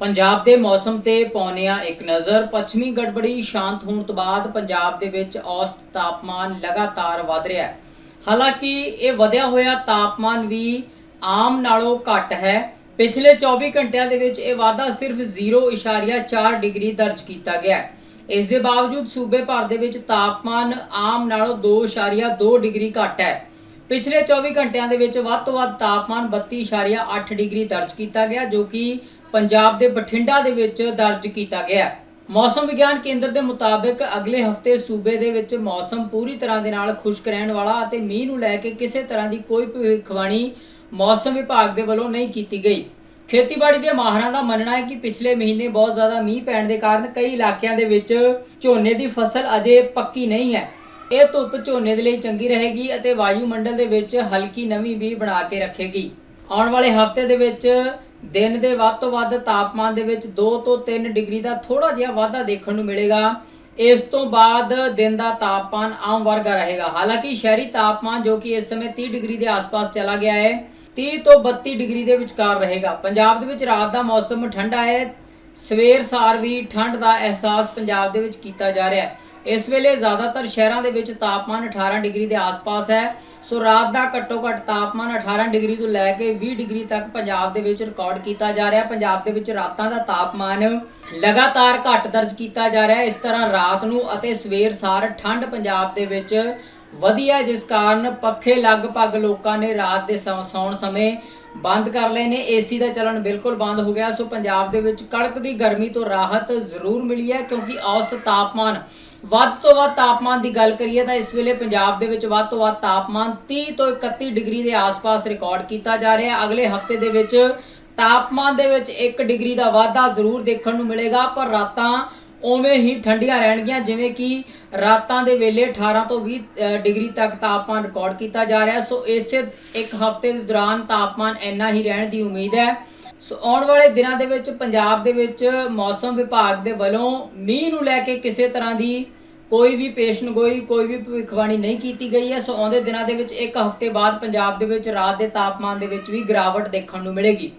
ਪੰਜਾਬ ਦੇ ਮੌਸਮ ਤੇ ਪੌਣਿਆ ਇੱਕ ਨਜ਼ਰ, ਪੱਛਮੀ ਗੜਬੜੀ ਸ਼ਾਂਤ ਹੋਣ ਤੋਂ ਬਾਅਦ ਪੰਜਾਬ ਦੇ ਵਿੱਚ ਔਸਤ ਤਾਪਮਾਨ ਲਗਾਤਾਰ ਵਧ ਰਿਹਾ ਹੈ। ਹਾਲਾਂਕਿ ਇਹ ਵਧਿਆ ਹੋਇਆ ਤਾਪਮਾਨ ਵੀ ਆਮ ਨਾਲੋਂ ਘੱਟ ਹੈ। ਪਿਛਲੇ 24 ਘੰਟਿਆਂ ਦੇ ਵਿੱਚ ਇਹ ਵਾਧਾ ਸਿਰਫ 0.4 ਡਿਗਰੀ ਦਰਜ ਕੀਤਾ ਗਿਆ ਹੈ। ਇਸ ਦੇ ਬਾਵਜੂਦ ਸੂਬੇ ਭਰ ਦੇ ਵਿੱਚ ਤਾਪਮਾਨ ਆਮ ਨਾਲੋਂ 2.2 ਡਿਗਰੀ ਘੱਟ ਹੈ। ਪਿਛਲੇ 24 ਘੰਟਿਆਂ ਦੇ ਵਿੱਚ ਵੱਧ ਤੋਂ ਵੱਧ ਤਾਪਮਾਨ 32.8 ਡਿਗਰੀ ਦਰਜ ਕੀਤਾ ਗਿਆ, ਜੋ ਕਿ ਪੰਜਾਬ ਦੇ ਬਠਿੰਡਾ ਦੇ ਵਿੱਚ ਦਰਜ ਕੀਤਾ ਗਿਆ ਮੌਸਮ ਵਿਗਿਆਨ ਕੇਂਦਰ ਦੇ ਮੁਤਾਬਕ ਅਗਲੇ ਹਫ਼ਤੇ ਸੂਬੇ ਦੇ ਵਿੱਚ ਮੌਸਮ ਪੂਰੀ ਤਰ੍ਹਾਂ ਦੇ ਨਾਲ ਖੁਸ਼ਕ ਰਹਿਣ ਵਾਲਾ ਅਤੇ ਮੀਂਹ ਨੂੰ ਲੈ ਕੇ ਕਿਸੇ ਤਰ੍ਹਾਂ ਦੀ ਕੋਈ ਭਵਿੱਖਬਾਣੀ ਮੌਸਮ ਵਿਭਾਗ ਦੇ ਵੱਲੋਂ ਨਹੀਂ ਕੀਤੀ ਗਈ। ਖੇਤੀਬਾੜੀ ਦੇ ਮਾਹਰਾਂ ਦਾ ਮੰਨਣਾ ਹੈ ਕਿ ਪਿਛਲੇ ਮਹੀਨੇ ਬਹੁਤ ਜ਼ਿਆਦਾ ਮੀਂਹ ਪੈਣ ਦੇ ਕਾਰਨ ਕਈ ਇਲਾਕਿਆਂ ਦੇ ਵਿੱਚ ਝੋਨੇ ਦੀ ਫਸਲ ਅਜੇ ਪੱਕੀ ਨਹੀਂ ਹੈ। ਇਹ ਧੁੱਪ ਝੋਨੇ ਦੇ ਲਈ ਚੰਗੀ ਰਹੇਗੀ ਅਤੇ ਵਾਯੂਮੰਡਲ ਦੇ ਵਿੱਚ ਹਲਕੀ ਨਮੀ ਵੀ ਬਣਾ ਕੇ ਰੱਖੇਗੀ। ਆਉਣ ਵਾਲੇ ਹਫ਼ਤੇ ਦੇ ਵਿੱਚ ਦਿਨ ਦੇ ਵੱਧ ਤੋਂ ਵੱਧ ਤਾਪਮਾਨ ਦੇ ਵਿੱਚ 2 ਤੋਂ 3 ਡਿਗਰੀ ਦਾ ਥੋੜਾ ਜਿਹਾ ਵਾਧਾ ਦੇਖਣ ਨੂੰ ਮਿਲੇਗਾ। ਇਸ ਤੋਂ ਬਾਅਦ ਦਿਨ ਦਾ ਤਾਪਮਾਨ ਆਮ ਵਰਗਾ ਰਹੇਗਾ। ਹਾਲਾਂਕਿ ਸ਼ਹਿਰੀ ਤਾਪਮਾਨ ਜੋ ਕਿ ਇਸ ਸਮੇਂ 30 ਡਿਗਰੀ ਦੇ ਆਸ-ਪਾਸ ਚਲਾ ਗਿਆ ਹੈ 30 ਤੋਂ 32 ਡਿਗਰੀ ਦੇ ਵਿਚਕਾਰ ਰਹੇਗਾ। ਪੰਜਾਬ ਦੇ ਵਿੱਚ ਰਾਤ ਦਾ ਮੌਸਮ ਠੰਡਾ ਹੈ। ਸਵੇਰ ਸਾਰ ਵੀ ਠੰਡ ਦਾ ਅਹਿਸਾਸ ਪੰਜਾਬ ਦੇ ਵਿੱਚ ਕੀਤਾ ਜਾ ਰਿਹਾ ਹੈ। ਇਸ ਵੇਲੇ ਜ਼ਿਆਦਾਤਰ ਸ਼ਹਿਰਾਂ ਦੇ ਵਿੱਚ ਤਾਪਮਾਨ 18 ਡਿਗਰੀ ਦੇ ਆਸ-ਪਾਸ ਹੈ। ਸੋ ਰਾਤ ਦਾ ਘੱਟੋ ਘੱਟ ਤਾਪਮਾਨ 18 ਡਿਗਰੀ ਤੋਂ ਲੈ ਕੇ 20 ਡਿਗਰੀ ਤੱਕ ਪੰਜਾਬ ਦੇ ਵਿੱਚ ਰਿਕਾਰਡ ਕੀਤਾ ਜਾ ਰਿਹਾ। ਪੰਜਾਬ ਦੇ ਵਿੱਚ ਰਾਤਾਂ ਦਾ ਤਾਪਮਾਨ ਲਗਾਤਾਰ ਘੱਟ ਦਰਜ ਕੀਤਾ ਜਾ ਰਿਹਾ। ਇਸ ਤਰ੍ਹਾਂ ਰਾਤ ਨੂੰ ਅਤੇ ਸਵੇਰ ਸਾਰ ਠੰਡ ਪੰਜਾਬ ਦੇ ਵਿੱਚ ਵਧੀਆ ਜਿਸ ਕਾਰਨ ਪੱਖੇ ਲਗਭਗ ਲੋਕਾਂ ਨੇ ਰਾਤ ਦੇ ਸੌ- ਸੌਣ ਸਮੇਂ ਬੰਦ ਕਰ ਲਏ ਨੇ। ਏਸੀ ਦਾ ਚੱਲਣ ਬਿਲਕੁਲ ਬੰਦ ਹੋ ਗਿਆ। ਸੋ ਪੰਜਾਬ ਦੇ ਵਿੱਚ ਕੜਕਦੀ ਗਰਮੀ ਤੋਂ ਰਾਹਤ ਜ਼ਰੂਰ ਮਿਲੀ ਹੈ, ਕਿਉਂਕਿ ਔਸਤ ਤਾਪਮਾਨ ਵੱਧ ਤੋਂ ਵੱਧ ਤਾਪਮਾਨ ਦੀ ਗੱਲ ਕਰੀਏ ਤਾਂ ਇਸ ਵੇਲੇ ਪੰਜਾਬ ਦੇ ਵਿੱਚ ਵੱਧ ਤੋਂ ਵੱਧ ਤਾਪਮਾਨ 30 ਤੋਂ 31 ਡਿਗਰੀ ਦੇ ਆਸ-ਪਾਸ ਰਿਕਾਰਡ ਕੀਤਾ ਜਾ ਰਿਹਾ ਹੈ। ਅਗਲੇ ਹਫ਼ਤੇ ਦੇ ਵਿੱਚ ਤਾਪਮਾਨ ਦੇ ਵਿੱਚ 1 ਡਿਗਰੀ ਦਾ ਵਾਧਾ ਜ਼ਰੂਰ ਦੇਖਣ ਨੂੰ ਮਿਲੇਗਾ, ਪਰ ਰਾਤਾਂ ਉਵੇਂ ਹੀ ਠੰਡੀਆਂ ਰਹਿਣਗੀਆਂ, ਜਿਵੇਂ ਕਿ ਰਾਤਾਂ ਦੇ ਵੇਲੇ 18 ਤੋਂ 20 ਡਿਗਰੀ ਤੱਕ ਤਾਪਮਾਨ ਰਿਕਾਰਡ ਕੀਤਾ ਜਾ ਰਿਹਾ। ਸੋ ਇਸੇ ਇੱਕ ਹਫ਼ਤੇ ਦੇ ਦੌਰਾਨ ਤਾਪਮਾਨ ਇੰਨਾ ਹੀ ਰਹਿਣ ਦੀ ਉਮੀਦ ਹੈ। ਸੋ ਆਉਣ ਵਾਲੇ ਦਿਨਾਂ ਦੇ ਵਿੱਚ ਪੰਜਾਬ ਦੇ ਵਿੱਚ ਮੌਸਮ ਵਿਭਾਗ ਦੇ ਵੱਲੋਂ ਮੀਂਹ ਨੂੰ ਲੈ ਕੇ ਕਿਸੇ ਤਰ੍ਹਾਂ ਦੀ ਕੋਈ ਵੀ ਪੇਸ਼ਨਗੋਈ ਕੋਈ ਵੀ ਭਵਿੱਖਬਾਣੀ ਨਹੀਂ ਕੀਤੀ ਗਈ ਹੈ। ਸੋ ਆਉਂਦੇ ਦਿਨਾਂ ਦੇ ਵਿੱਚ ਇੱਕ ਹਫ਼ਤੇ ਬਾਅਦ ਪੰਜਾਬ ਦੇ ਵਿੱਚ ਰਾਤ ਦੇ ਤਾਪਮਾਨ ਦੇ ਵਿੱਚ ਵੀ ਗਿਰਾਵਟ ਦੇਖਣ ਨੂੰ ਮਿਲੇਗੀ।